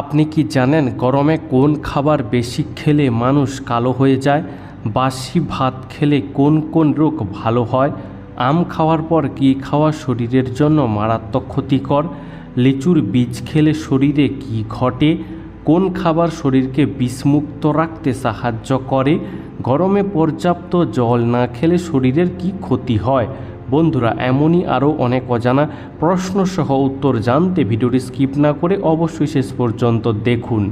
আপনি কি জানেন গরমে কোন খাবার বেশি খেলে মানুষ কালো হয়ে যায়? বাসি ভাত খেলে কোন কোন রোগ ভালো হয়? আম খাওয়ার পর কী খাওয়া শরীরের জন্য মারাত্মক ক্ষতিকর? লিচুর বীজ খেলে শরীরে কী ঘটে? কোন খাবার শরীরকে বিষমুক্ত রাখতে সাহায্য করে? গরমে পর্যাপ্ত জল না খেলে শরীরের কী ক্ষতি হয়? বন্ধুরা, এমনই আরও অনেক অজানা প্রশ্নসহ উত্তর জানতে ভিডিওটি স্কিপ না করে অবশ্যই শেষ পর্যন্ত দেখুন।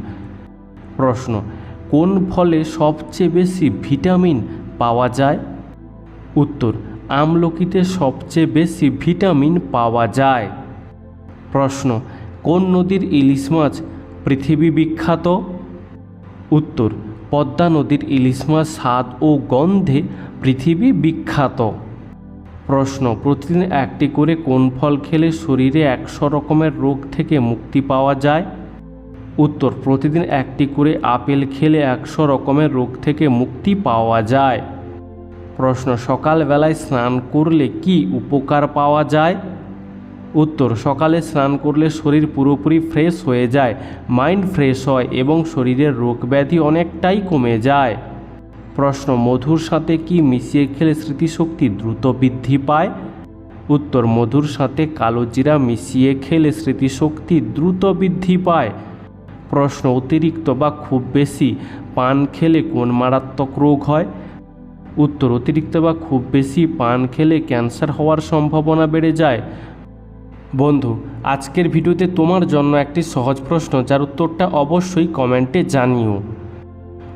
প্রশ্ন, কোন ফলে সবচেয়ে বেশি ভিটামিন পাওয়া যায়? উত্তর, আমলকিতে সবচেয়ে বেশি ভিটামিন পাওয়া যায়। প্রশ্ন, কোন নদীর ইলিশ মাছ পৃথিবী বিখ্যাত? উত্তর, পদ্মা নদীর ইলিশ মাছ স্বাদ ও গন্ধে পৃথিবী বিখ্যাত। প্রশ্ন, প্রতিদিন একটি করে কোন ফল খেলে শরীরে একশো রকমের রোগ থেকে মুক্তি পাওয়া যায়? উত্তর, প্রতিদিন একটি করে আপেল খেলে একশো রকমের রোগ থেকে মুক্তি পাওয়া যায়। প্রশ্ন, সকালবেলায় স্নান করলে কি উপকার পাওয়া যায়? উত্তর, সকালে স্নান করলে শরীর পুরোপুরি ফ্রেশ হয়ে যায়, মাইন্ড ফ্রেশ হয় এবং শরীরের রোগ ব্যাধি অনেকটাই কমে যায়। প্রশ্ন, মধুর সাথে কি মিশিয়ে খেলে স্মৃতিশক্তি দ্রুত বৃদ্ধি পায়? উত্তর, মধুর সাথে কালো জিরা মিশিয়ে খেলে স্মৃতিশক্তি দ্রুত বৃদ্ধি পায়। প্রশ্ন, অতিরিক্ত বা খুব বেশি পান খেলে কোন মারাত্মক রোগ হয়? উত্তর, অতিরিক্ত বা খুব বেশি পান খেলে ক্যান্সার হওয়ার সম্ভাবনা বেড়ে যায়। বন্ধু, আজকের ভিডিওতে তোমার জন্য একটি সহজ প্রশ্ন, যার উত্তরটা অবশ্যই কমেন্টে জানিও।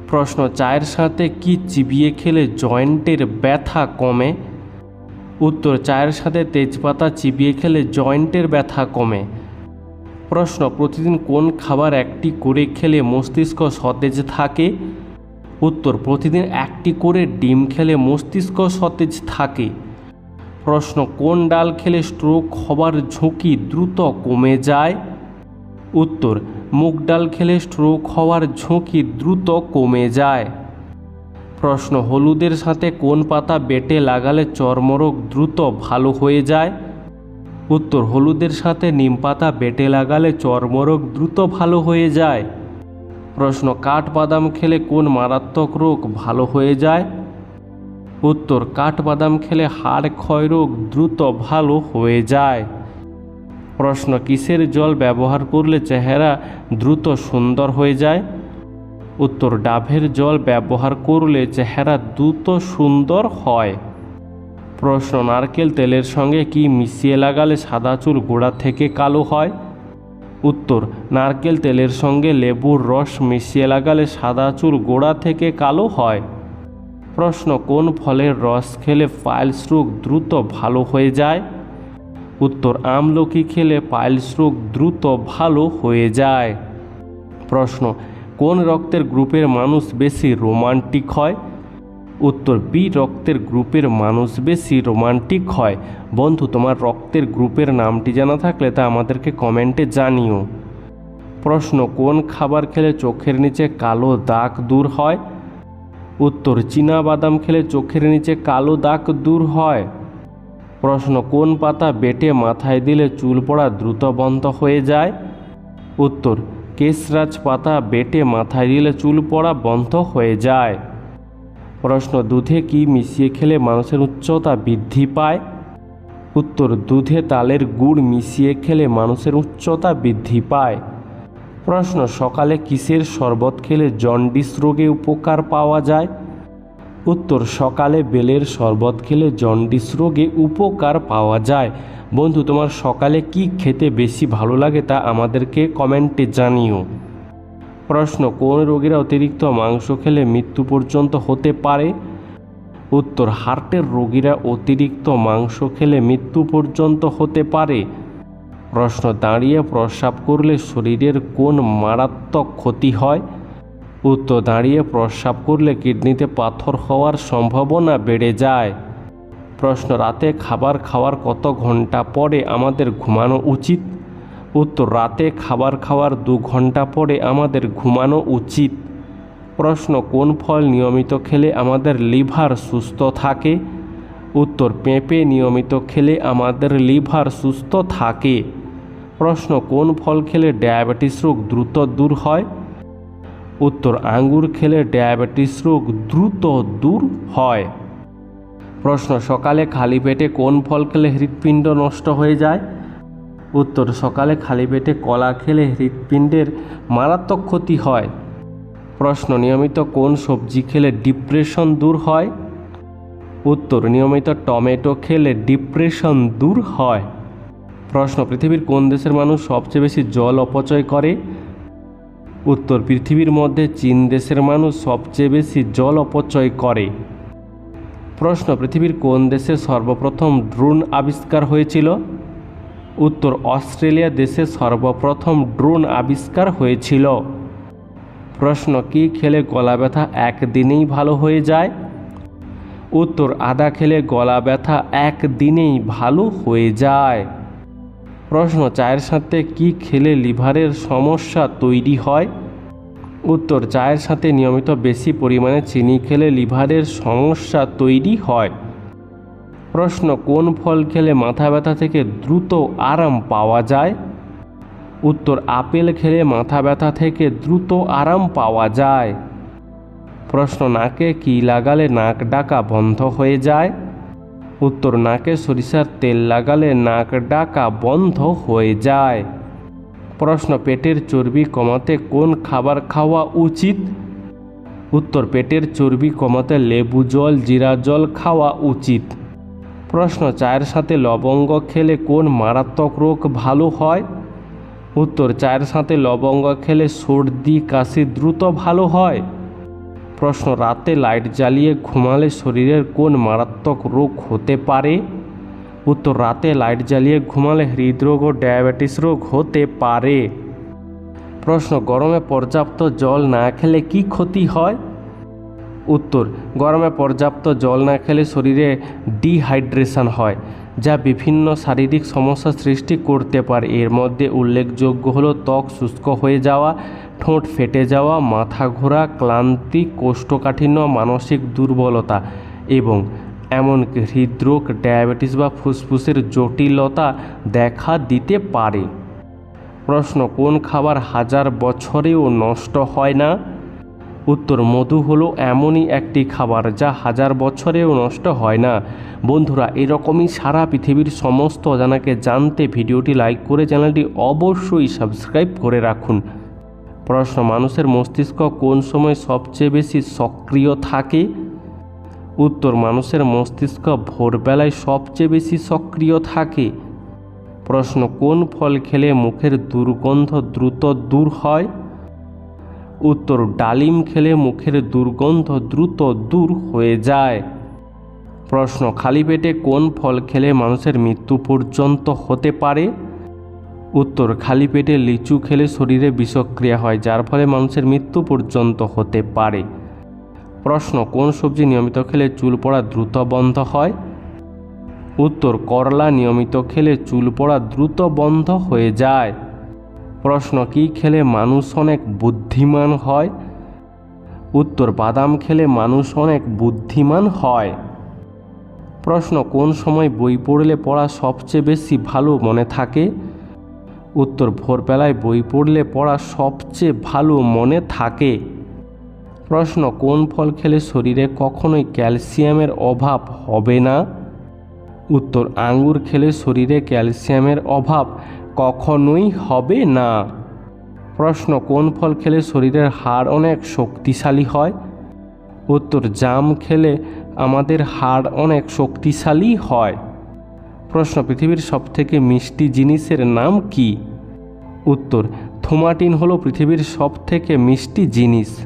প্রশ্ন, চায়ের সাথে কি চিবিয়ে খেলে জয়েন্টের ব্যথা কমে? উত্তর, চায়ের সাথে তেজপাতা চিবিয়ে খেলে জয়েন্টের ব্যথা কমে। প্রশ্ন, প্রতিদিন কোন খাবার একটি করে খেলে মস্তিষ্ক সতেজ থাকে? উত্তর, প্রতিদিন একটি করে ডিম খেলে মস্তিষ্ক সতেজ থাকে। প্রশ্ন, কোন ডাল খেলে স্ট্রোক হবার ঝুঁকি দ্রুত কমে যায়? উত্তর মুগ ডাল খেলে স্ট্রোক হওয়ার ঝুঁকি দ্রুত কমে যায়। প্রশ্ন, হলুদের সাথে কোন পাতা বেটে লাগালে চর্মরোগ দ্রুত ভালো হয়ে যায়? উত্তর, হলুদের সাথে নিম পাতা বেটে লাগালে চর্মরোগ দ্রুত ভালো হয়ে যায়। প্রশ্ন, কাঠবাদাম খেলে কোন মারাত্মক রোগ ভালো হয়ে যায়? উত্তর, কাঠবাদাম খেলে হাড় ক্ষয় রোগ দ্রুত ভালো হয়ে যায়। প্রশ্ন, কিসের জল ব্যবহার করলে চেহারা দ্রুত সুন্দর হয়ে যায়? উত্তর, ডাভের জল ব্যবহার করলে চেহারা দ্রুত সুন্দর হয়। প্রশ্ন, নারকেল তেলের সঙ্গে কি মিশিয়ে লাগালে সাদা চুল গোড়া থেকে কালো হয়? উত্তর, নারকেল তেলের সঙ্গে লেবুর রস মিশিয়ে লাগালে সাদা চুল গোড়া থেকে কালো হয়। প্রশ্ন, কোন ফলের রস খেলে পাইলস রোগ দ্রুত ভালো হয়ে যায়? উত্তর, আমলকি খেলে পাইলস রোগ দ্রুত ভালো হয়ে যায়। প্রশ্ন, কোন রক্তের গ্রুপের মানুষ বেশি রোমান্টিক হয়? উত্তর, বি, রক্তের গ্রুপের মানুষ বেশি রোমান্টিক হয়। বন্ধু, তোমার রক্তের গ্রুপের নামটি জানা থাকলে তা আমাদেরকে কমেন্টে জানিও। প্রশ্ন, কোন খাবার খেলে চোখের নিচে কালো দাগ দূর হয়? উত্তর, চীনা বাদাম খেলে চোখের নিচে কালো দাগ দূর হয়। প্রশ্ন, কোন পাতা বেটে মাথায় দিলে চুল পড়া দ্রুত বন্ধ হয়ে যায়? উত্তর, কেশরাজ পাতা বেটে মাথায় দিলে চুল পড়া বন্ধ হয়ে যায়। প্রশ্ন, দুধে কি মিশিয়ে খেলে মানুষের উচ্চতা বৃদ্ধি পায়? উত্তর, দুধে তালের গুড় মিশিয়ে খেলে মানুষের উচ্চতা বৃদ্ধি পায়। প্রশ্ন, সকালে কিসের শরবত খেলে জন্ডিস রোগে উপকার পাওয়া যায়? উত্তর, সকালে বেলের শরবত খেলে জন্ডিস রোগে উপকার পাওয়া যায়। বন্ধু, তোমার সকালে কি খেতে বেশি ভালো লাগে তা আমাদেরকে কমেন্টে জানিও। প্রশ্ন, কোন রোগীরা অতিরিক্ত মাংস খেলে মৃত্যু পর্যন্ত হতে পারে? উত্তর, হার্টের রোগীরা অতিরিক্ত মাংস খেলে মৃত্যু পর্যন্ত হতে পারে। প্রশ্ন, দাঁড়িয়ে প্রস্রাব করলে শরীরের কোন মারাত্মক ক্ষতি হয়? উত্তর দাঁড়িয়ে প্রস্রাব করলে কিডনিতে পাথর হওয়ার সম্ভাবনা বেড়ে যায়। প্রশ্ন, রাতে খাবার খাওয়ার কত ঘণ্টা পরে আমাদের ঘুমানো উচিত? উত্তর, রাতে খাবার খাওয়ার দু ঘণ্টা পরে আমাদের ঘুমানো উচিত। প্রশ্ন, কোন ফল নিয়মিত খেলে আমাদের লিভার সুস্থ থাকে? উত্তর, পেঁপে নিয়মিত খেলে আমাদের লিভার সুস্থ থাকে। প্রশ্ন, কোন ফল খেলে ডায়াবেটিস রোগ দ্রুত দূর হয়? উত্তর আঙ্গুর খেলে ডায়াবেটিস রোগ দ্রুত দূর হয়। প্রশ্ন, সকালে খালি পেটে কোন ফল খেলে হৃৎপিণ্ড নষ্ট হয়ে যায়? উত্তর, সকালে খালি পেটে কলা খেলে হৃৎপিণ্ডের মারাত্মক ক্ষতি হয়। প্রশ্ন, নিয়মিত কোন সবজি খেলে ডিপ্রেশন দূর হয়? উত্তর, নিয়মিত টমেটো খেলে ডিপ্রেশন দূর হয়। প্রশ্ন, পৃথিবীর কোন দেশের মানুষ সবচেয়ে বেশি জল অপচয় করে? উত্তর পৃথিবীর মধ্যে চীন দেশের মানুষ সবচেয়ে বেশি জল অপচয় করে। প্রশ্ন, পৃথিবীর কোন দেশে সর্বপ্রথম ড্রোন আবিষ্কার হয়েছিল? উত্তর, অস্ট্রেলিয়া দেশে সর্বপ্রথম ড্রোন আবিষ্কার হয়েছিল। প্রশ্ন, কি খেলে গলা ব্যথা একদিনেই ভালো হয়ে যায়? উত্তর, আদা খেলে গলা ব্যথা একদিনেই ভালো হয়ে যায়। প্রশ্ন, চায়ের সাথে কি খেলে লিভারের সমস্যা তৈরি হয়? উত্তর, চায়ের সাথে নিয়মিত বেশি পরিমাণে চিনি খেলে লিভারের সমস্যা তৈরি হয়। প্রশ্ন, কোন ফল খেলে মাথা ব্যথা থেকে দ্রুত আরাম পাওয়া যায়? উত্তর, আপেল খেলে মাথা ব্যথা থেকে দ্রুত আরাম পাওয়া যায়। প্রশ্ন, নাকে কি লাগালে নাক ডাকা বন্ধ হয়ে যায়? উত্তর নাকে সরিষার তেল লাগালে নাক ডাকা বন্ধ হয়ে যায়। প্রশ্ন, পেটের চর্বি কমাতে কোন খাবার খাওয়া উচিত? উত্তর, পেটের চর্বি কমাতে লেবু জল, জিরা জল খাওয়া উচিত। প্রশ্ন, চায়ের সাথে লবঙ্গ খেলে কোন মারাত্মক রোগ ভালো হয়? উত্তর, চায়ের সাথে লবঙ্গ খেলে সর্দি, কাশি দ্রুত ভালো হয়। প্রশ্ন, রাতে লাইট জ্বালিয়ে ঘুমালে শরীরের কোন মারাত্মক রোগ হতে পারে? উত্তর, রাতে লাইট জ্বালিয়ে ঘুমালে হৃদরোগ ও ডায়াবেটিস রোগ হতে পারে। প্রশ্ন, গরমে পর্যাপ্ত জল না খেলে কি ক্ষতি হয়? উত্তর, গরমে পর্যাপ্ত জল না খেলে শরীরে ডিহাইড্রেশন হয়, যা বিভিন্ন শারীরিক সমস্যা সৃষ্টি করতে পারে। এর মধ্যে উল্লেখযোগ্য হলো ত্বক শুষ্ক হয়ে যাওয়া ঠোঁট ফেটে যাওয়া, মাথা ঘোরা, ক্লান্তি, কোষ্ঠকাঠিন্য, মানসিক দুর্বলতা এবং এমনকি হৃদরোগ, ডায়াবেটিস বা ফুসফুসের জটিলতা দেখা দিতে পারে। প্রশ্ন, কোন খাবার হাজার বছরেও নষ্ট হয় না? উত্তর, মধু হলো এমনই একটি খাবার যা হাজার বছরেও নষ্ট হয় না। বন্ধুরা, এরকমই সারা পৃথিবীর সমস্ত অজানাকে জানতে ভিডিওটি লাইক করে চ্যানেলটি অবশ্যই সাবস্ক্রাইব করে রাখুন। প্রশ্ন, মানুষের মস্তিষ্ক কোন সময় সবচেয়ে বেশি সক্রিয় থাকে? উত্তর, মানুষের মস্তিষ্ক ভোরবেলায় সবচেয়ে বেশি সক্রিয় থাকে। প্রশ্ন, কোন ফল খেলে মুখের দুর্গন্ধ দ্রুত দূর হয়? উত্তর, ডালিম খেলে মুখের দুর্গন্ধ দ্রুত দূর হয়ে যায়। প্রশ্ন, খালি পেটে কোন ফল খেলে মানুষের মৃত্যু পর্যন্ত হতে পারে? উত্তর, খালি পেটে লিচু খেলে শরীরে বিষক্রিয়া হয়, যার ফলে মানুষের মৃত্যু পর্যন্ত হতে পারে। প্রশ্ন, কোন সবজি নিয়মিত খেলে চুল পড়া দ্রুত বন্ধ হয়? উত্তর, করলা নিয়মিত খেলে চুল পড়া দ্রুত বন্ধ হয়ে যায়। প্রশ্ন, কি খেলে মানুষ অনেক বুদ্ধিমান হয়? উত্তর, বাদাম খেলে মানুষ অনেক বুদ্ধিমান হয়। প্রশ্ন, কোন সময় বই পড়লে পড়া সবচেয়ে বেশি ভালো মনে থাকে? উত্তর ভোরবেলায় বই পড়লে পড়া সবচেয়ে ভালো মনে থাকে। প্রশ্ন, কোন ফল খেলে শরীরে কখনোই ক্যালসিয়ামের অভাব হবে না? উত্তর, আঙ্গুর খেলে শরীরে ক্যালসিয়ামের অভাব কখনোই হবে না। প্রশ্ন, কোন ফল খেলে শরীরের হাড় অনেক শক্তিশালী হয়? উত্তর, জাম খেলে আমাদের হাড় অনেক শক্তিশালী হয়। প্রশ্ন, পৃথিবীর সবথেকে মিষ্টি জিনিসের নাম কি? উত্তর, থোমাটিন হলো পৃথিবীর সবথেকে মিষ্টি জিনিস।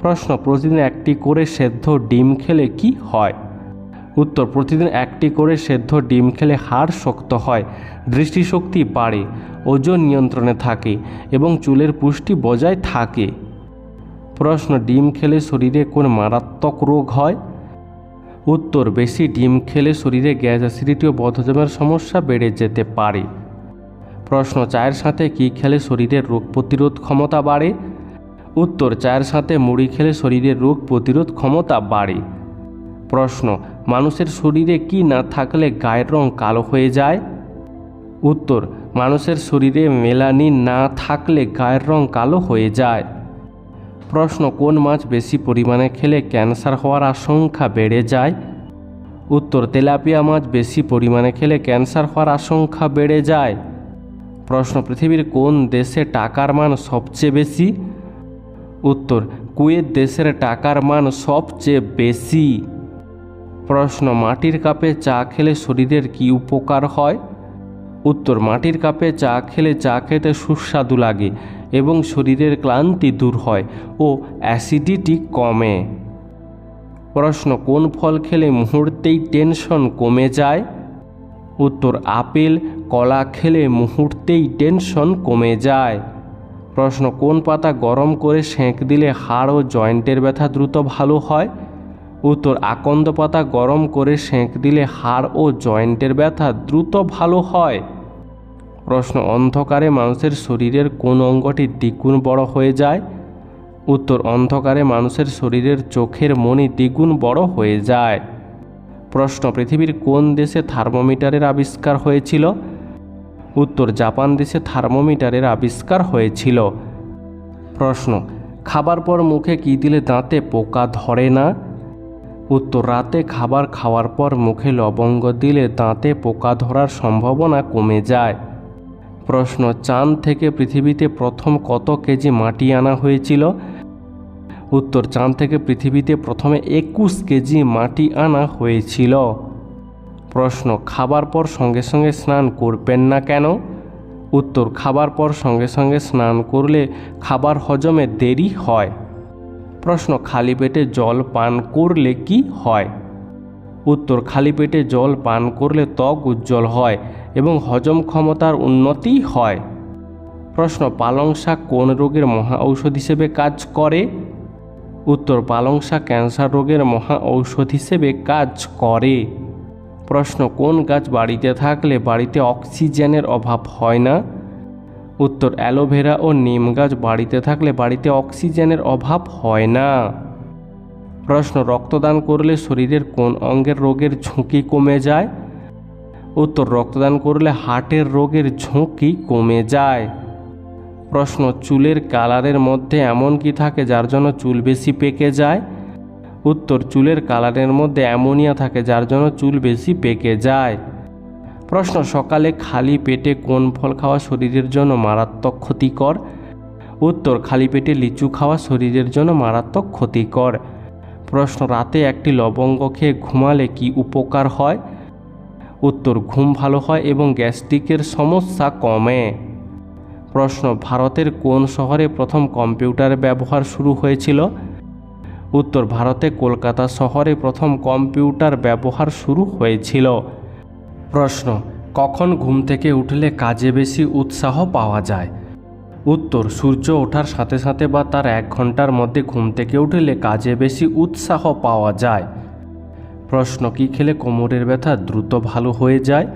প্রশ্ন, প্রতিদিন একটি করে সেদ্ধ ডিম খেলে কি হয়? উত্তর, প্রতিদিন একটি করে সেদ্ধ ডিম খেলে হাড় শক্ত হয়, দৃষ্টিশক্তি বাড়ে, ওজন নিয়ন্ত্রণে থাকে এবং চুলের পুষ্টি বজায় থাকে। প্রশ্ন, ডিম খেলে শরীরে কোন মারাত্মক রোগ হয়? উত্তর, বেশি ডিম খেলে শরীরে গ্যাস অ্যাসিডিটি ও বদহজমের সমস্যা বেড়ে যেতে পারে। প্রশ্ন, চায়ের সাথে কী খেলে শরীরের রোগ প্রতিরোধ ক্ষমতা বাড়ে? উত্তর, চায়ের সাথে মুড়ি খেলে শরীরের রোগ প্রতিরোধ ক্ষমতা বাড়ে। প্রশ্ন, মানুষের শরীরে কি না থাকলে গায়ের রং কালো হয়ে যায়? উত্তর, মানুষের শরীরে মেলানিন না থাকলে গায়ের রং কালো হয়ে যায়। প্রশ্ন, কোন মাছ বেশি পরিমাণে খেলে ক্যান্সার হওয়ার আশঙ্কা বেড়ে যায়? উত্তর, তেলাপিয়া মাছ বেশি পরিমাণে খেলে ক্যান্সার হওয়ার আশঙ্কা বেড়ে যায়। প্রশ্ন, পৃথিবীর কোন দেশে টাকার মান সবচেয়ে বেশি? উত্তর, কুয়েত দেশের টাকার মান সবচেয়ে বেশি। প্রশ্ন, মাটির কাপে চা খেলে শরীরের কি উপকার হয়? উত্তর মাটির কাপে চা খেলে চা খেতে সুস্বাদু লাগে এবং শরীরের ক্লান্তি দূর হয় ও অ্যাসিডিটি কমে। প্রশ্ন, কোন ফল খেলে মুহূর্তেই টেনশন কমে যায়? উত্তর, আপেল, কলা খেলে মুহূর্তেই টেনশন কমে যায়। প্রশ্ন, কোন পাতা গরম করে সেঁক দিলে হাড় ও জয়েন্টের ব্যথা দ্রুত ভালো হয়? উত্তর, আকন্দ পাতা গরম করে সেঁক দিলে হাড় ও জয়েন্টের ব্যথা দ্রুত ভালো হয়। প্রশ্ন, অন্ধকারে মানুষের শরীরের কোন অঙ্গটি দ্বিগুণ বড় হয়ে যায়? উত্তর, অন্ধকারে মানুষের শরীরের চোখের মণি দ্বিগুণ বড় হয়ে যায়। প্রশ্ন, পৃথিবীর কোন দেশে থার্মোমিটারের আবিষ্কার হয়েছিল? উত্তর, জাপান দেশে থার্মোমিটারের আবিষ্কার হয়েছিল। প্রশ্ন, খাবার পর মুখে কী দিলে দাঁতে পোকা ধরে না? উত্তর, রাতে খাবার খাওয়ার পর মুখে লবঙ্গ দিলে দাঁতে পোকা ধরার সম্ভাবনা কমে যায়। প্রশ্ন, চাঁদ থেকে পৃথিবীতে প্রথম কত কেজি মাটি আনা হয়েছিল? উত্তর, চাঁদ থেকে পৃথিবীতে প্রথমে একুশ কেজি মাটি আনা হয়েছিল। প্রশ্ন, খাবার পর সঙ্গে সঙ্গে স্নান করবেন না কেন? উত্তর, খাবার পর সঙ্গে সঙ্গে স্নান করলে খাবার হজমে দেরি হয়। প্রশ্ন, খালি পেটে জল পান করলে কি হয়? উত্তর, খালি পেটে জল পান করলে ত্বক উজ্জ্বল হয়। এবং হজম ক্ষমতার উন্নতি হয়। প্রশ্ন, পালং শাক কোন রোগের মহা ঔষধ হিসেবে কাজ করে? উত্তর, পালং শাক ক্যান্সার রোগের মহা ঔষধ হিসেবে কাজ করে। প্রশ্ন, কোন গাছ বাড়িতে থাকলে বাড়িতে অক্সিজেনের অভাব হয় না? উত্তর, অ্যালোভেরা ও নিম গাছ বাড়িতে থাকলে বাড়িতে অক্সিজেনের অভাব হয় না। প্রশ্ন, রক্তদান করলে শরীরের কোন অঙ্গের রোগের ঝুঁকি কমে যায়? উত্তর, রক্তদান করলে হার্টের রোগের ঝুঁকি কমে যায়। প্রশ্ন, চুলের কালারের মধ্যে এমন কি থাকে যার জন্য চুল বেশি পেকে যায়? উত্তর, চুলের কালারের মধ্যে অ্যামোনিয়া থাকে যার জন্য চুল বেশি পেকে যায়। প্রশ্ন, সকালে খালি পেটে কোন ফল খাওয়া শরীরের জন্য মারাত্মক ক্ষতিকর? উত্তর, খালি পেটে লিচু খাওয়া শরীরের জন্য মারাত্মক ক্ষতিকর। প্রশ্ন, রাতে একটি লবঙ্গ খেয়ে ঘুমালে কি উপকার হয়? উত্তর ঘুম ভালো হয় এবং গ্যাস্ট্রিকের সমস্যা কমে। প্রশ্ন, ভারতের কোন শহরে প্রথম কম্পিউটার ব্যবহার শুরু হয়েছিল? উত্তর, ভারতে কলকাতা শহরে প্রথম কম্পিউটার ব্যবহার শুরু হয়েছিল। প্রশ্ন, কখন ঘুম থেকে উঠলে কাজে বেশি উৎসাহ পাওয়া যায়? উত্তর, সূর্য ওঠার সাথে সাথে বা তার এক ঘণ্টার মধ্যে ঘুম থেকে উঠলে কাজে বেশি উৎসাহ পাওয়া যায়। প্রশ্ন, কি খেলে কোমরের ব্যথা দ্রুত ভালো হয়ে যায়?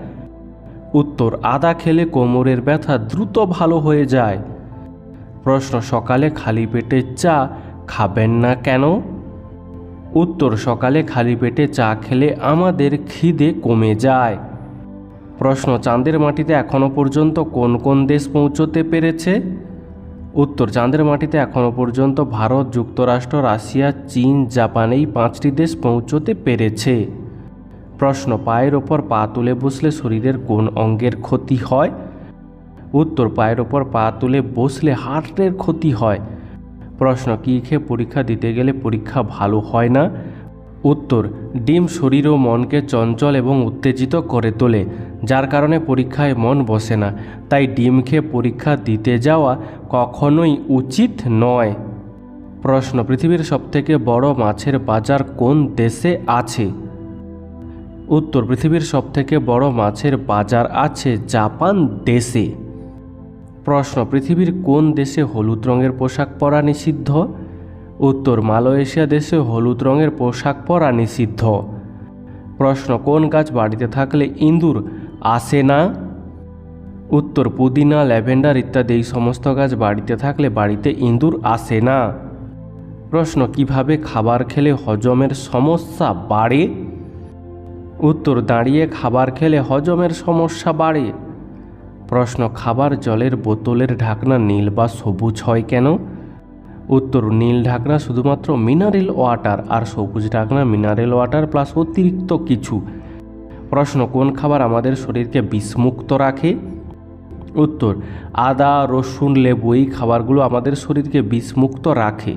উত্তর, আদা খেলে কোমরের ব্যথা দ্রুত ভালো হয়ে যায়। প্রশ্ন, সকালে খালি পেটে চা খাবেন না কেন? উত্তর, সকালে খালি পেটে চা খেলে আমাদের খিদে কমে যায়। প্রশ্ন, চাঁদের মাটিতে এখনও পর্যন্ত কোন কোন দেশ পৌঁছতে পেরেছে? উত্তর, চাঁদের মাটিতে এখনও পর্যন্ত ভারত, যুক্তরাষ্ট্র, রাশিয়া, চীন, জাপান এই পাঁচটি দেশ পৌঁছতে পেরেছে। প্রশ্ন, পায়ের ওপর পা তুলে বসলে শরীরের কোন অঙ্গের ক্ষতি হয়? উত্তর, পায়ের ওপর পা তুলে বসলে হার্টের ক্ষতি হয়। প্রশ্ন, কী খেয়ে পরীক্ষা দিতে গেলে পরীক্ষা ভালো হয় না? উত্তর, ডিম শরীর ও মনকে চঞ্চল এবং উত্তেজিত করে তোলে, যার কারণে পরীক্ষায় মন বসে না। তাই ডিম খেয়ে পরীক্ষা দিতে যাওয়া কখনোই উচিত নয়। প্রশ্ন, পৃথিবীর সবথেকে বড় মাছের বাজার কোন দেশে আছে? উত্তর, পৃথিবীর সবথেকে বড় মাছের বাজার আছে জাপান দেশে। প্রশ্ন, পৃথিবীর কোন দেশে হলুদ রঙের পোশাক পরা নিষিদ্ধ? উত্তর মালয়েশিয়া দেশে হলুদ রঙের পোশাক পরা নিষিদ্ধ। প্রশ্ন, কোন গাছ বাড়িতে থাকলে ইঁদুর আসে না? উত্তর, পুদিনা, ল্যাভেন্ডার ইত্যাদি এই সমস্ত গাছ বাড়িতে থাকলে বাড়িতে ইঁদুর আসে না। প্রশ্ন, কীভাবে খাবার খেলে হজমের সমস্যা বাড়ে? উত্তর, দাঁড়িয়ে খাবার খেলে হজমের সমস্যা বাড়ে। প্রশ্ন, খাবার জলের বোতলের ঢাকনা নীল বা সবুজ হয় কেন? উত্তর নীল ঢাকনা শুধুমাত্র মিনারেল ওয়াটার আর সবুজ ঢাকনা মিনারেল ওয়াটার প্লাস অতিরিক্ত কিছু। প্রশ্ন, কোন খাবার আমাদের শরীরকে বিষমুক্ত রাখে? উত্তর, আদা, রসুন, লেবু, এই খাবারগুলো আমাদের শরীরকে বিষমুক্ত রাখে।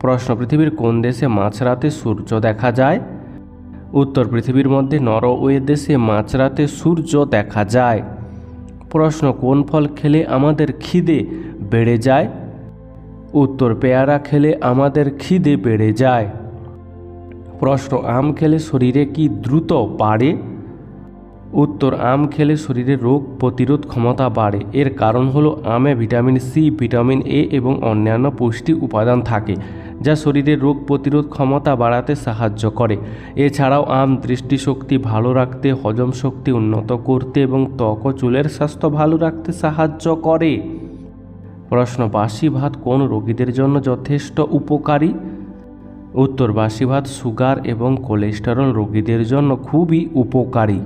প্রশ্ন, পৃথিবীর কোন দেশে মাঝরাতে সূর্য দেখা যায়? উত্তর, পৃথিবীর মধ্যে নরওয়ে দেশে মাঝরাতে সূর্য দেখা যায়। প্রশ্ন, কোন ফল খেলে আমাদের খিদে বেড়ে যায়? উত্তর, পেয়ারা খেলে আমাদের খিদে বেড়ে যায়। প্রশ্ন, আম খেলে শরীরে কি দ্রুত বাড়ে? উত্তর, আম খেলে শরীরে রোগ প্রতিরোধ ক্ষমতা বাড়ে। এর কারণ হলো আমে ভিটামিন সি, ভিটামিন এ এবং অন্যান্য পুষ্টি উপাদান থাকে, যা শরীরের রোগ প্রতিরোধ ক্ষমতা বাড়াতে সাহায্য করে। এছাড়াও, আম দৃষ্টিশক্তি ভালো রাখতে, হজম শক্তি উন্নত করতে এবং ত্বক চুলের স্বাস্থ্য ভালো রাখতে সাহায্য করে। প্রশ্ন বাসি ভাত কোন রোগীদের জন্য যথেষ্ট উপকারী? উত্তর বাসি ভাত সুগার এবং কোলেস্টেরল রোগীদের জন্য খুবই উপকারী।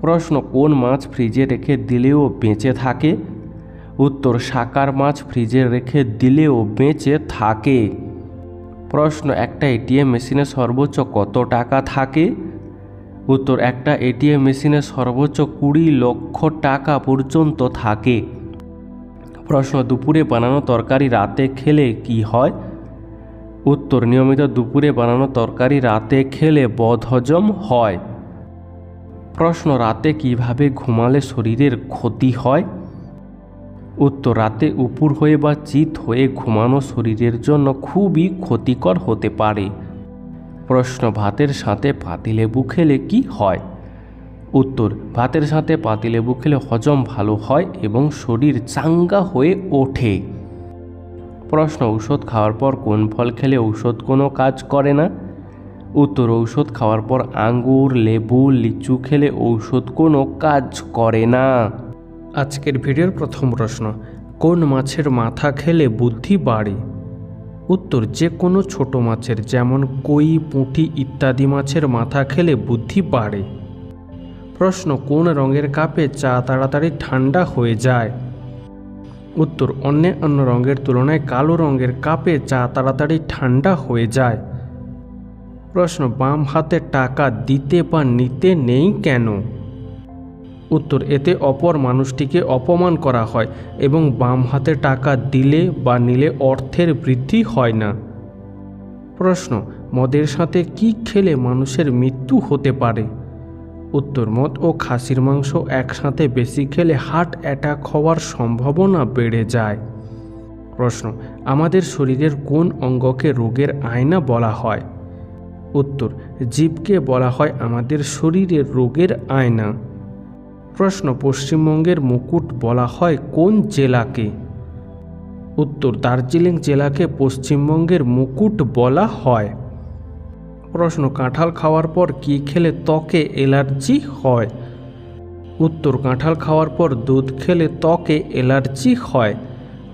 প্রশ্ন, কোন মাছ ফ্রিজে রেখে দিলেও বেঁচে থাকে? উত্তর, সাকার মাছ ফ্রিজে রেখে দিলেও বেঁচে থাকে। প্রশ্ন, একটা এটিএম মেশিনে সর্বোচ্চ কত টাকা থাকে? উত্তর, একটা এটিএম মেশিনে সর্বোচ্চ কুড়ি লক্ষ টাকা পর্যন্ত থাকে। প্রশ্ন দুপুরে বানানো তরকারি রাতে খেলে কি হয়? উত্তর, নিয়মিত দুপুরে বানানো তরকারি রাতে খেলে বদহজম হয়। প্রশ্ন, রাতে কীভাবে ঘুমালে শরীরের ক্ষতি হয়? উত্তর, রাতে উপুর হয়ে বা চিত হয়ে ঘুমানো শরীরের জন্য খুবই ক্ষতিকর হতে পারে। প্রশ্ন, ভাতের সাথে পাতিলেবু খেলে কি হয়? উত্তর, ভাতের সাথে পাতিলেবু খেলে হজম ভালো হয় এবং শরীর চাঙ্গা হয়ে ওঠে। প্রশ্ন, ঔষধ খাওয়ার পর কোন ফল খেলে ঔষধ কোনো কাজ করে না? উত্তর, ঔষধ খাওয়ার পর আঙ্গুর, লেবু, লিচু খেলে ঔষধ কোনো কাজ করে না। আজকের ভিডিওর প্রথম প্রশ্ন, কোন মাছের মাথা খেলে বুদ্ধি বাড়ে? উত্তর, যে কোনো ছোট মাছের, যেমন কই, পুঁটি ইত্যাদি মাছের মাথা খেলে বুদ্ধি বাড়ে। প্রশ্ন, কোন রঙের কাপে চা তাড়াতাড়ি ঠান্ডা হয়ে যায়? উত্তর, অন্য অন্য রঙের তুলনায় কালো রঙের কাপে চা তাড়াতাড়ি ঠান্ডা হয়ে যায়। প্রশ্ন, বাম হাতে টাকা দিতে বা নিতে নেই কেন? উত্তর, এতে অপর মানুষটিকে অপমান করা হয় এবং বাম হাতে টাকা দিলে বা নিলে অর্থের বৃদ্ধি হয় না। প্রশ্ন, মদের সাথে কি খেলে মানুষের মৃত্যু হতে পারে? উত্তর মদ ও খাসির মাংস একসাথে বেশি খেলে হার্ট অ্যাটাক হওয়ার সম্ভাবনা বেড়ে যায়। প্রশ্ন, আমাদের শরীরের কোন অঙ্গকে রোগের আয়না বলা হয়? উত্তর, জীবকে বলা হয় আমাদের শরীরের রোগের আয়না। প্রশ্ন, পশ্চিমবঙ্গের মুকুট বলা হয় কোন জেলাকে? উত্তর, দার্জিলিং জেলাকে পশ্চিমবঙ্গের মুকুট বলা হয়। প্রশ্ন, কাঁঠাল খাওয়ার পর কি খেলে ত্বকে অ্যালার্জি হয়? উত্তর, কাঁঠাল খাওয়ার পর দুধ খেলে ত্বকে অ্যালার্জি হয়।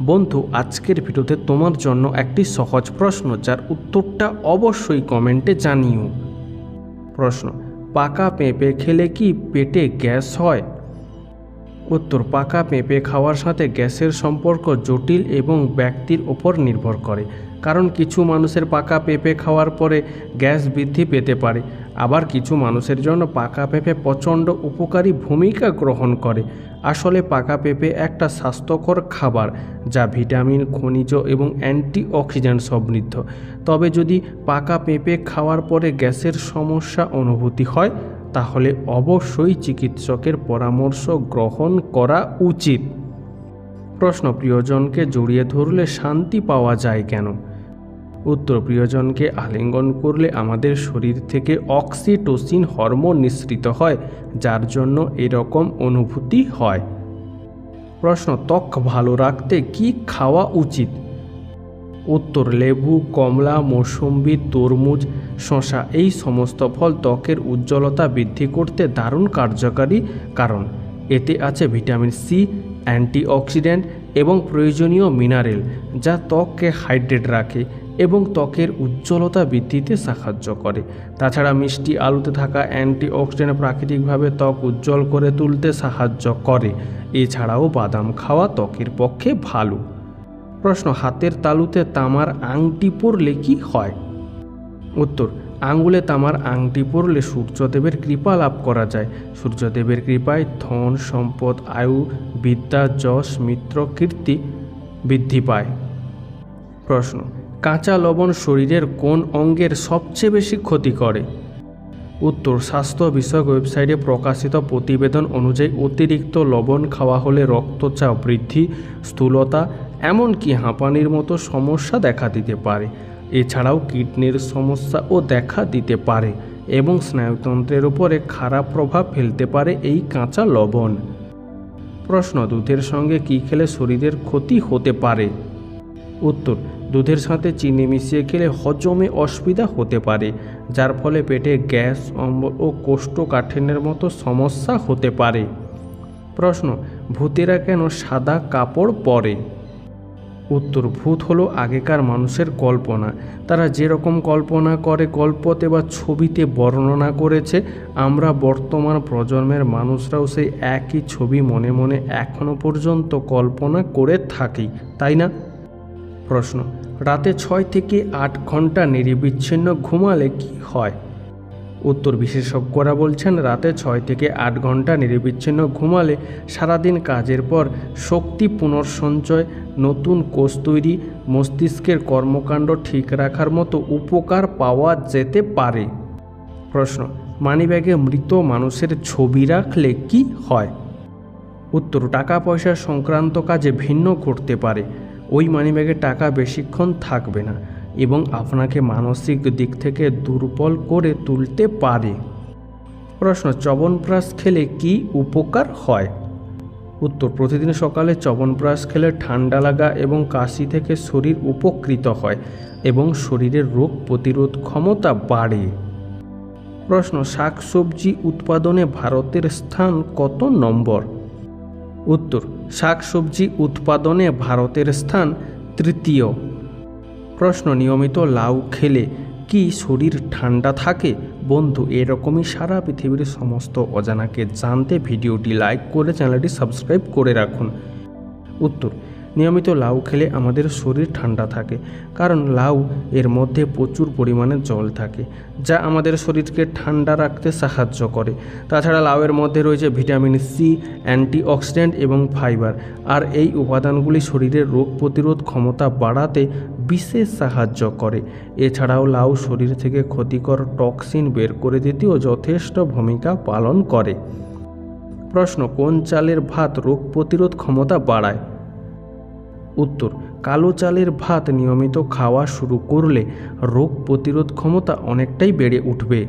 বন্ধু, আজকের ভিডিওতে তোমার জন্য একটি সহজ প্রশ্ন, যার উত্তরটা অবশ্যই কমেন্টে জানিও। প্রশ্ন, পাকা পেঁপে খেলে কি পেটে গ্যাস হয়? উত্তর, পাকা পেঁপে খাওয়ার সাথে গ্যাসের সম্পর্ক জটিল এবং ব্যক্তির ওপর নির্ভর করে। কারণ কিছু মানুষের পাকা পেঁপে খাওয়ার পরে গ্যাস বৃদ্ধি পেতে পারে। আবার কিছু মানুষের জন্য পাকা পেঁপে প্রচণ্ড উপকারী ভূমিকা গ্রহণ করে। আসলে পাকা পেঁপে একটা স্বাস্থ্যকর খাবার যা ভিটামিন, খনিজ এবং অ্যান্টিঅক্সিডেন্ট সমৃদ্ধ। তবে যদি পাকা পেঁপে খাওয়ার পরে গ্যাসের সমস্যা অনুভূতি হয়, তাহলে অবশ্যই চিকিৎসকের পরামর্শ গ্রহণ করা উচিত। প্রশ্ন, প্রিয়জনকে জড়িয়ে ধরলে শান্তি পাওয়া যায় কেন? উত্তর প্রিয়জনকে আলিঙ্গন করলে আমাদের শরীর থেকে অক্সিটোসিন হরমোন নিঃসৃত হয়, যার জন্য এরকম অনুভূতি হয়। প্রশ্ন, ত্বক ভালো রাখতে কি খাওয়া উচিত? উত্তর, লেবু, কমলা, মৌসম্বি, তরমুজ শশা এই সমস্ত ফল ত্বকের উজ্জ্বলতা বৃদ্ধি করতে দারুণ কার্যকারী কারণ। এতে আছে ভিটামিন সি, অ্যান্টিঅক্সিডেন্ট এবং প্রয়োজনীয় মিনারেল, যা ত্বককে হাইড্রেট রাখে। এবং ত্বকের উজ্জ্বলতা বৃদ্ধিতে সাহায্য করে। তাছাড়া মিষ্টি আলুতে থাকা অ্যান্টিঅক্সিডেন্ট প্রাকৃতিকভাবে ত্বক উজ্জ্বল করে তুলতে সাহায্য করে। এছাড়াও বাদাম খাওয়া ত্বকের পক্ষে ভালো। প্রশ্ন, হাতের তালুতে তামার আংটি পরলে কি হয়? উত্তর আঙ্গুলে তামার আংটি পরলে সূর্যদেবের কৃপা লাভ করা যায়। সূর্যদেবের কৃপায় ধন, সম্পদ, আয়ু, বিদ্যা, যশ, মিত্র, কীর্তি বৃদ্ধি পায়। প্রশ্ন কাঁচা লবণ শরীরের কোন অঙ্গের সবচেয়ে বেশি ক্ষতি করে? উত্তর, স্বাস্থ্য বিষয়ক ওয়েবসাইটে প্রকাশিত প্রতিবেদন অনুযায়ী অতিরিক্ত লবণ খাওয়া হলে রক্তচাপ বৃদ্ধি, স্থূলতা, এমনকি হাঁপানির মতো সমস্যা দেখা দিতে পারে। এছাড়াও কিডনির সমস্যাও দেখা দিতে পারে এবং স্নায়ুতন্ত্রের উপরে খারাপ প্রভাব ফেলতে পারে এই কাঁচা লবণ। প্রশ্ন, দুধের সঙ্গে কী খেলে শরীরের ক্ষতি হতে পারে? উত্তর দুধের সাথে চিনি মিশিয়ে খেলে হজমে অসুবিধা হতে পারে, যার ফলে পেটে গ্যাস, অম্বল ও কোষ্ঠকাঠিন্যের মতো সমস্যা হতে পারে। প্রশ্ন, ভূতেরা কেন সাদা কাপড় পরে? উত্তর, ভূত হলো আগেকার মানুষের কল্পনা। তারা যেরকম কল্পনা করে গল্পতে বা ছবিতে বর্ণনা করেছে, আমরা বর্তমান প্রজন্মের মানুষরাও সেই একই ছবি মনে মনে এখনও পর্যন্ত কল্পনা করে থাকি, তাই না? প্রশ্ন, রাতে ছয় থেকে আট ঘণ্টা নিরবিচ্ছিন্ন ঘুমালে কি হয়? উত্তর, বিশেষজ্ঞরা বলছেন রাতে ছয় থেকে আট ঘণ্টা নিরবিচ্ছিন্ন ঘুমালে সারাদিন কাজের পর শক্তি পুনর্সঞ্চয়, নতুন কোষ তৈরি, মস্তিষ্কের কর্মকাণ্ড ঠিক রাখার মতো উপকার পাওয়া যেতে পারে। প্রশ্ন, মানিব্যাগে মৃত মানুষের ছবি রাখলে কি হয়? উত্তর, টাকা পয়সা সংক্রান্ত কাজে ভিন্ন ঘটতে পারে। ওই মানিব্যাগে টাকা বেশিক্ষণ থাকবে না এবং আপনাকে মানসিক দিক থেকে দুর্বল করে তুলতে পারে। প্রশ্ন চবনপ্রাশ খেলে কি উপকার হয়? উত্তর, প্রতিদিন সকালে চবনপ্রাশ খেলে ঠান্ডা লাগা এবং কাশি থেকে শরীর উপকৃত হয় এবং শরীরের রোগ প্রতিরোধ ক্ষমতা বাড়ে। প্রশ্ন, শাকসবজি উৎপাদনে ভারতের স্থান কত নম্বর? উত্তর শাকসবজি উৎপাদনে ভারতের স্থান তৃতীয়। প্রশ্ন, নিয়মিত লাউ খেলে কি শরীর ঠান্ডা থাকে? বন্ধু, এরকমই সারা পৃথিবীর সমস্ত অজানাকে জানতে ভিডিওটি লাইক করে চ্যানেলটি সাবস্ক্রাইব করে রাখুন। উত্তর নিয়মিত লাউ খেলে আমাদের শরীর ঠান্ডা থাকে, কারণ লাউ এর মধ্যে প্রচুর পরিমাণে জল থাকে, যা আমাদের শরীরকে ঠান্ডা রাখতে সাহায্য করে। তাছাড়া লাউয়ের মধ্যে রয়েছে ভিটামিন সি, অ্যান্টিঅক্সিডেন্ট এবং ফাইবার, আর এই উপাদানগুলি শরীরের রোগ প্রতিরোধ ক্ষমতা বাড়াতে বিশেষ সাহায্য করে। এছাড়াও লাউ শরীর থেকে ক্ষতিকর টক্সিন বের করে দিতেও যথেষ্ট ভূমিকা পালন করে। প্রশ্ন, কোন চালের ভাত রোগ প্রতিরোধ ক্ষমতা বাড়ায়? উত্তর, কালো চালের ভাত নিয়মিত খাওয়া শুরু করলে রোগ প্রতিরোধ ক্ষমতা অনেকটাই বেড়ে উঠবে।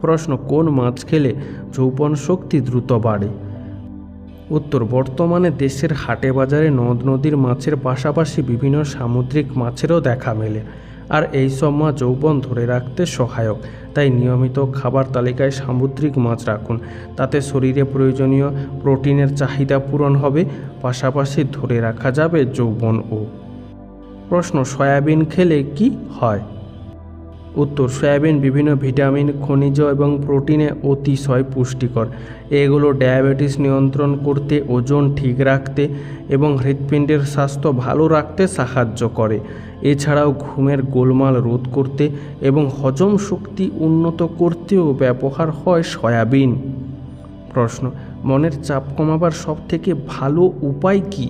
প্রশ্ন, কোন মাছ খেলে যৌবন শক্তি দ্রুত বাড়ে? উত্তর, বর্তমানে দেশের হাটে বাজারে নদ নদীর মাছের পাশাপাশি বিভিন্ন সামুদ্রিক মাছেরও দেখা মেলে। আর এই সব মাছ যৌবন ধরে রাখতে সহায়ক। তাই নিয়মিত খাবার তালিকায় সামুদ্রিক মাছ রাখুন। তাতে শরীরে প্রয়োজনীয় প্রোটিনের চাহিদা পূরণ হবে। পাশাপাশি ধরে রাখা যাবে যৌবন ও প্রশ্ন, সয়াবিন খেলে কি হয়? উত্তর, সয়াবিন, বিভিন্ন ভিটামিন, খনিজ এবং প্রোটিনে অতিশয় পুষ্টিকর। এগুলো ডায়াবেটিস নিয়ন্ত্রণ করতে, ওজন ঠিক রাখতে এবং হৃৎপিণ্ডের স্বাস্থ্য ভালো রাখতে সাহায্য করে। এছাড়াও ঘুমের গোলমাল রোধ করতে এবং হজম শক্তি উন্নত করতেও ব্যবহার হয় সয়াবিন। প্রশ্ন, মনের চাপ কমাবার সবথেকে ভালো উপায় কী?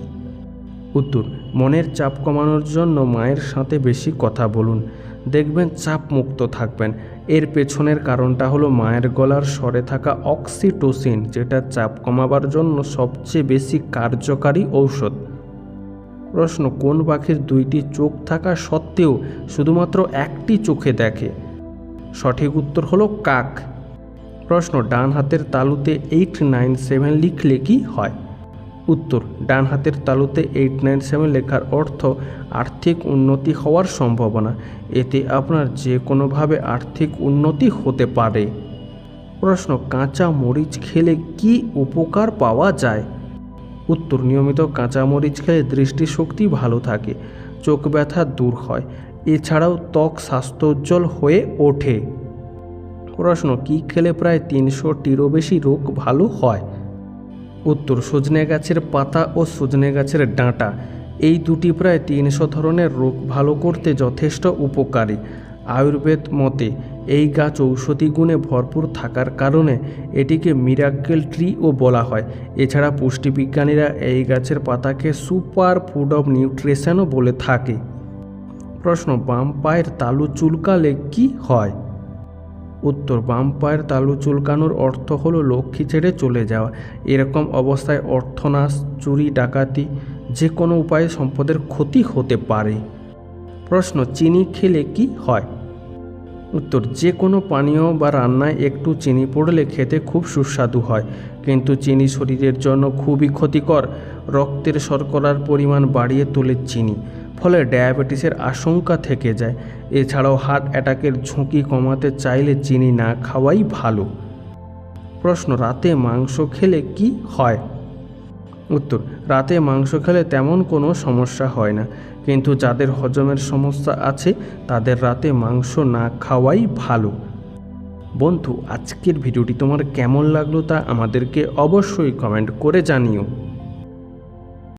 উত্তর, মনের চাপ কমানোর জন্য মায়ের সাথে বেশি কথা বলুন। দেখবেন চাপ মুক্ত থাকবেন। এর পেছনের কারণটা হলো মায়ের গলার স্বরে থাকা অক্সিটোসিন, যেটা চাপ কমাবার জন্য সবচেয়ে বেশি কার্যকারী ঔষধ। প্রশ্ন, কোন পাখির দুইটি চোখ থাকা সত্ত্বেও শুধুমাত্র একটি চোখে দেখে? সঠিক উত্তর হলো কাক। প্রশ্ন, ডান হাতের তালুতে এইট নাইন সেভেন লিখলে কি হয়? উত্তর, ডান হাতের তালুতে এইট নাইন সেভেন লেখার অর্থ আর্থিক উন্নতি হওয়ার সম্ভাবনা। এতে আপনার যে কোনোভাবে আর্থিক উন্নতি হতে পারে। প্রশ্ন, কাঁচা মরিচ খেলে কি উপকার পাওয়া যায়? উত্তর, নিয়মিত কাঁচা মরিচ খেলে দৃষ্টিশক্তি ভালো থাকে, চোখ ব্যথা দূর হয়, এছাড়াও ত্বক স্বাস্থ্যোজ্জ্বল হয়ে ওঠে। প্রশ্ন, কী খেলে প্রায় তিনশোটিরও বেশি রোগ ভালো হয়? উত্তর সজনে গাছের পাতা ও সজনে গাছের ডাঁটা। এই দুটি প্রায় তিনশো ধরনের রোগ ভালো করতে যথেষ্ট উপকারী। আয়ুর্বেদ মতে, এই গাছ ঔষধি গুণে ভরপুর থাকার কারণে এটিকে মিরাক্কেল ট্রিও বলা হয়। এছাড়া পুষ্টিবিজ্ঞানীরা এই গাছের পাতাকে সুপার ফুড অফ নিউট্রিশনও বলে থাকে। প্রশ্ন, বাম পায়ের তালু চুলকালে কি হয়? উত্তর বাম পায়ের তালু চুলকানোর অর্থ হলো লক্ষ্মী ছেড়ে চলে যাওয়া। এরকম অবস্থায় অর্থনাশ, চুরি, ডাকাতি যে কোনো উপায়ে সম্পদের ক্ষতি হতে পারে। প্রশ্ন, চিনি খেলে কি হয়? উত্তর, যে কোনো পানীয় বা রান্নায় একটু চিনি পড়লে খেতে খুব সুস্বাদু হয়, কিন্তু চিনি শরীরের জন্য খুবই ক্ষতিকর। রক্তের শর্করার পরিমাণ বাড়িয়ে তোলে চিনি। ফলে ডায়াবেটিসের আশঙ্কা থেকে যায়। এছাড়াও হার্ট অ্যাটাকের ঝুঁকি কমাতে চাইলে চিনি না খাওয়াই ভালো। প্রশ্ন, রাতে মাংস খেলে কি হয়? উত্তর, রাতে মাংস খেলে তেমন কোনো সমস্যা হয় না। কিন্তু যাদের হজমের সমস্যা আছে, তাদের রাতে মাংস না খাওয়াই ভালো। বন্ধু, আজকের ভিডিওটি তোমার কেমন লাগল তা আমাদেরকে অবশ্যই কমেন্ট করে জানিও।